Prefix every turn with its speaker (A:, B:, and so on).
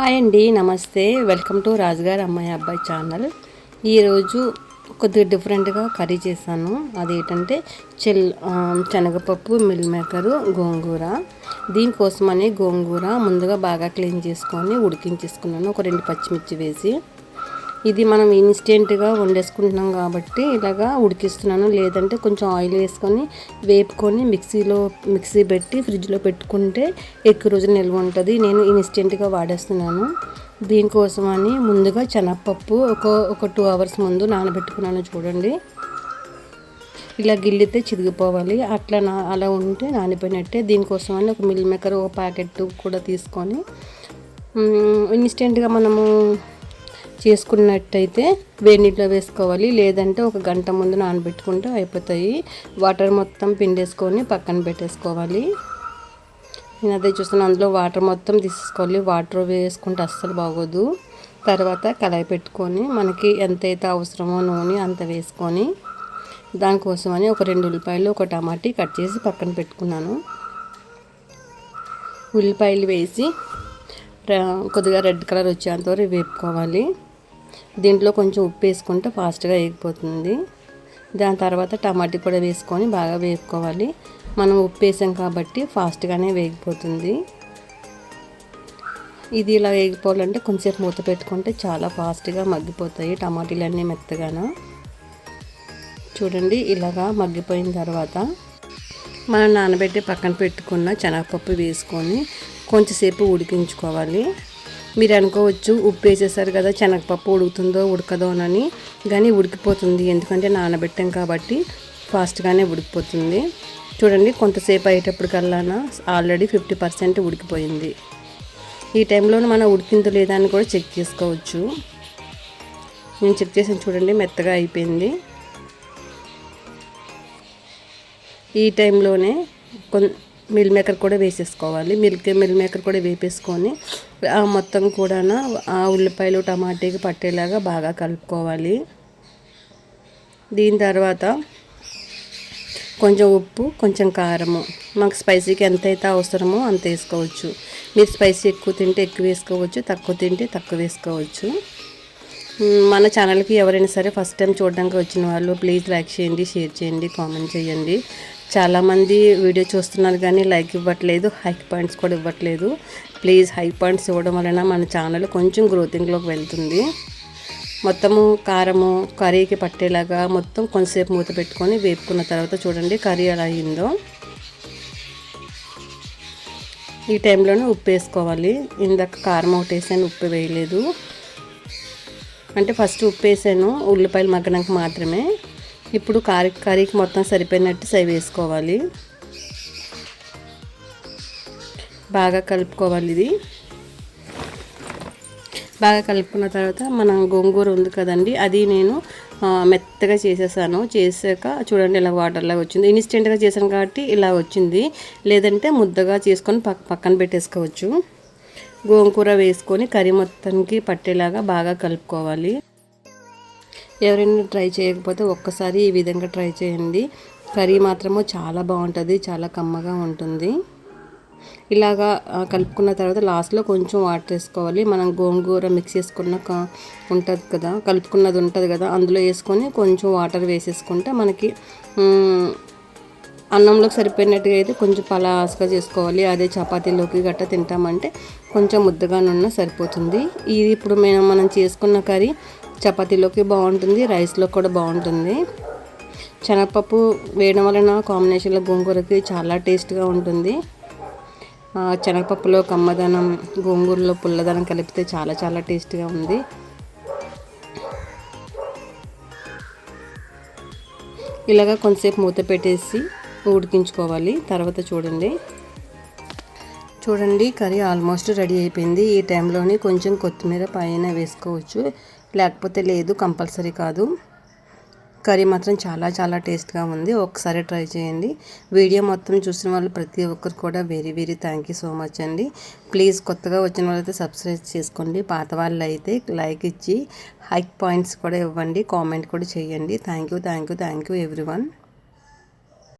A: Hi అండి నమస్తే. Welcome to రాజుగారి అమ్మాయి అబ్బాయి ఛానల్ ఈరోజు కొద్దిగా డిఫరెంట్గా కర్రీ చేశాను. అదేంటంటే చెల్ శనగపప్పు మిల్ మేకరు గోంగూర. దీనికోసమని గోంగూర ముందుగా బాగా క్లీన్ చేసుకొని ఉడికించేసుకున్నాను. ఒక రెండు పచ్చిమిర్చి వేసి. ఇది మనం ఇన్స్టెంట్గా వండేసుకుంటున్నాం కాబట్టి ఇలాగా ఉడికిస్తున్నాను. లేదంటే కొంచెం ఆయిల్ వేసుకొని వేపుకొని మిక్సీలో మిక్సీ పెట్టి ఫ్రిడ్జ్లో పెట్టుకుంటే ఎక్కువ రోజులు నిల్వ ఉంటుంది. నేను ఇన్స్టెంట్గా వాడేస్తున్నాను. దీనికోసమని ముందుగా శనగపప్పు ఒక ఒక టూ అవర్స్ ముందు నానబెట్టుకున్నాను చూడండి. ఇలా గిల్లితే చిరిగిపోవాలి అట్లా నా అలా ఉంటే నానిపోయినట్టే. దీనికోసమని ఒక మిల్ మేకర్ ఒక ప్యాకెట్ కూడా తీసుకొని ఇన్స్టెంట్గా మనము చేసుకున్నట్టయితే వేడి నీటిలో వేసుకోవాలి. లేదంటే ఒక గంట ముందు నానబెట్టుకుంటే అయిపోతాయి. వాటర్ మొత్తం పిండేసుకొని పక్కన పెట్టేసుకోవాలి. నేను అదే చూస్తున్నాను అందులో వాటర్ మొత్తం తీసుకోవాలి వాటర్ వేసుకుంటే అస్సలు బాగోదు. తర్వాత కళాయి పెట్టుకొని మనకి ఎంతైతే అవసరమో నూనె అంత వేసుకొని దానికోసమని ఒక రెండు ఉల్లిపాయలు ఒక టమాటీ కట్ చేసి పక్కన పెట్టుకున్నాను. ఉల్లిపాయలు వేసి కొద్దిగా రెడ్ కలర్ వచ్చేంతవరకు వేపుకోవాలి. దీంట్లో కొంచెం ఉప్పు వేసుకుంటే ఫాస్ట్గా వేగిపోతుంది దాని తర్వాత టమాటీ కూడా వేసుకొని బాగా వేపుకోవాలి. మనం ఉప్పు వేసాం కాబట్టి ఫాస్ట్గానే వేగిపోతుంది. ఇది ఇలా వేగిపోవాలంటే కొంచెంసేపు మూత పెట్టుకుంటే చాలా ఫాస్ట్గా మగ్గిపోతాయి టమాటీలు అన్నీ మెత్తగాను. చూడండి ఇలాగా మగ్గిపోయిన తర్వాత మనం నానబెట్టి పక్కన పెట్టుకున్న శనగపప్పు వేసుకొని కొంచెంసేపు ఉడికించుకోవాలి. మీరు అనుకోవచ్చు ఉప్పు వేసేసారు కదా శనగపప్పు ఉడుకుతుందో ఉడకదోనని కానీ ఉడికిపోతుంది. ఎందుకంటే నానబెట్టాం కాబట్టి ఫాస్ట్గానే ఉడికిపోతుంది. చూడండి కొంతసేపు అయ్యేటప్పటికల్లానా ఆల్రెడీ ఫిఫ్టీ పర్సెంట్ ఉడికిపోయింది. ఈ టైంలో మనం ఉడికిందో లేదా అని కూడా చెక్ చేసుకోవచ్చు. నేను చెక్ చేసి చూడండి మెత్తగా అయిపోయింది. ఈ టైంలోనే కొన్ మిల్ మేకర్ కూడా వేసేసుకోవాలి. మిల్క్ మిల్ మేకర్ కూడా వేపేసుకొని మొత్తం కూడా ఆ ఉల్లిపాయలు టమాటాకి పట్టేలాగా బాగా కలుపుకోవాలి. దీని తర్వాత కొంచెం ఉప్పు కొంచెం కారము. మాకు స్పైసీకి ఎంతైతే అవసరమో అంత వేసుకోవచ్చు. మీరు స్పైసీ ఎక్కువ తింటే ఎక్కువ వేసుకోవచ్చు తక్కువ తింటే తక్కువ వేసుకోవచ్చు. మన ఛానల్కి ఎవరైనా సరే ఫస్ట్ టైం చూడడానికి వచ్చిన వాళ్ళు ప్లీజ్ లైక్ చేయండి షేర్ చేయండి కామెంట్ చేయండి. చాలామంది వీడియో చూస్తున్నారు కానీ లైక్ ఇవ్వట్లేదు హై పాయింట్స్ కూడా ఇవ్వట్లేదు. ప్లీజ్ హై పాయింట్స్ ఇవ్వడం వలన మన ఛానల్ కొంచెం గ్రోతింగ్లోకి వెళ్తుంది. మొత్తము కారము కర్రీకి పట్టేలాగా మొత్తం కొంతసేపు మూత పెట్టుకొని వేపుకున్న తర్వాత చూడండి కర్రీ ఎలా అయిందో. ఈ టైంలోనే ఉప్పు వేసుకోవాలి. ఇందాక కారం ఒకటి వేసాను ఉప్పు వేయలేదు. అంటే ఫస్ట్ ఉప్పు వేసాను ఉల్లిపాయలు మగ్గడానికి మాత్రమే. ఇప్పుడు కర్రీ కర్రీకి మొత్తం సరిపోయినట్టు సై వేసుకోవాలి బాగా కలుపుకోవాలి ఇది. బాగా కలుపుకున్న తర్వాత మనం గోంగూర ఉంది కదండి అది నేను మెత్తగా చేసేసాను. చేసాక చూడండి ఇలా వాటర్లాగా వచ్చింది. ఇన్స్టెంట్గా చేశాను కాబట్టి ఇలా వచ్చింది. లేదంటే ముద్దగా చేసుకొని పక్క పక్కన పెట్టేసుకోవచ్చు. గోంగూర వేసుకొని కర్రీ మొత్తానికి పట్టేలాగా బాగా కలుపుకోవాలి. ఎవరైనా ట్రై చేయకపోతే ఒక్కసారి ఈ విధంగా ట్రై చేయండి. కర్రీ మాత్రము చాలా బాగుంటుంది చాలా కమ్మగా ఉంటుంది. ఇలాగా కలుపుకున్న తర్వాత లాస్ట్లో కొంచెం వాటర్ వేసుకోవాలి. మనం గోంగూర మిక్స్ చేసుకున్న ఉంటుంది కదా కలుపుకున్నది ఉంటుంది కదా అందులో వేసుకొని కొంచెం వాటర్ వేసేసుకుంటే మనకి అన్నంలోకి సరిపోయినట్టుగా అయితే కొంచెం పలాస్గా చేసుకోవాలి. అదే చపాతీలోకి గట్ట తింటామంటే కొంచెం ముద్దగానున్న సరిపోతుంది. ఇది ఇప్పుడు మేము మనం చేసుకున్న కర్రీ చపాతీలోకి బాగుంటుంది రైస్లో కూడా బాగుంటుంది. శనగపప్పు వేయడం వలన కాంబినేషన్లో గోంగూరకి చాలా టేస్ట్గా ఉంటుంది. శనగపప్పులో కమ్మదనం గోంగూరలో పుల్లదనం కలిపితే చాలా చాలా టేస్ట్గా ఉంది. ఇలాగా కొంతసేపు మూత పెట్టేసి ఉడికించుకోవాలి. తర్వాత చూడండి. చూడండి కర్రీ ఆల్మోస్ట్ రెడీ అయిపోయింది. ఈ టైంలోనే కొంచెం కొత్తిమీర పైన వేసుకోవచ్చు. లేకపోతే లేదు కంపల్సరీ కాదు. కర్రీ మాత్రం చాలా చాలా టేస్ట్గా ఉంది. ఒకసారి ట్రై చేయండి. వీడియో మొత్తం చూసిన వాళ్ళు ప్రతి ఒక్కరు కూడా very very thank you so much అండి. ప్లీజ్ కొత్తగా వచ్చిన వాళ్ళైతే సబ్స్క్రైబ్ చేసుకోండి. పాత వాళ్ళు అయితే లైక్ ఇచ్చి హైక్ పాయింట్స్ కూడా ఇవ్వండి. కామెంట్ కూడా చేయండి. Thank you thank you thank you everyone.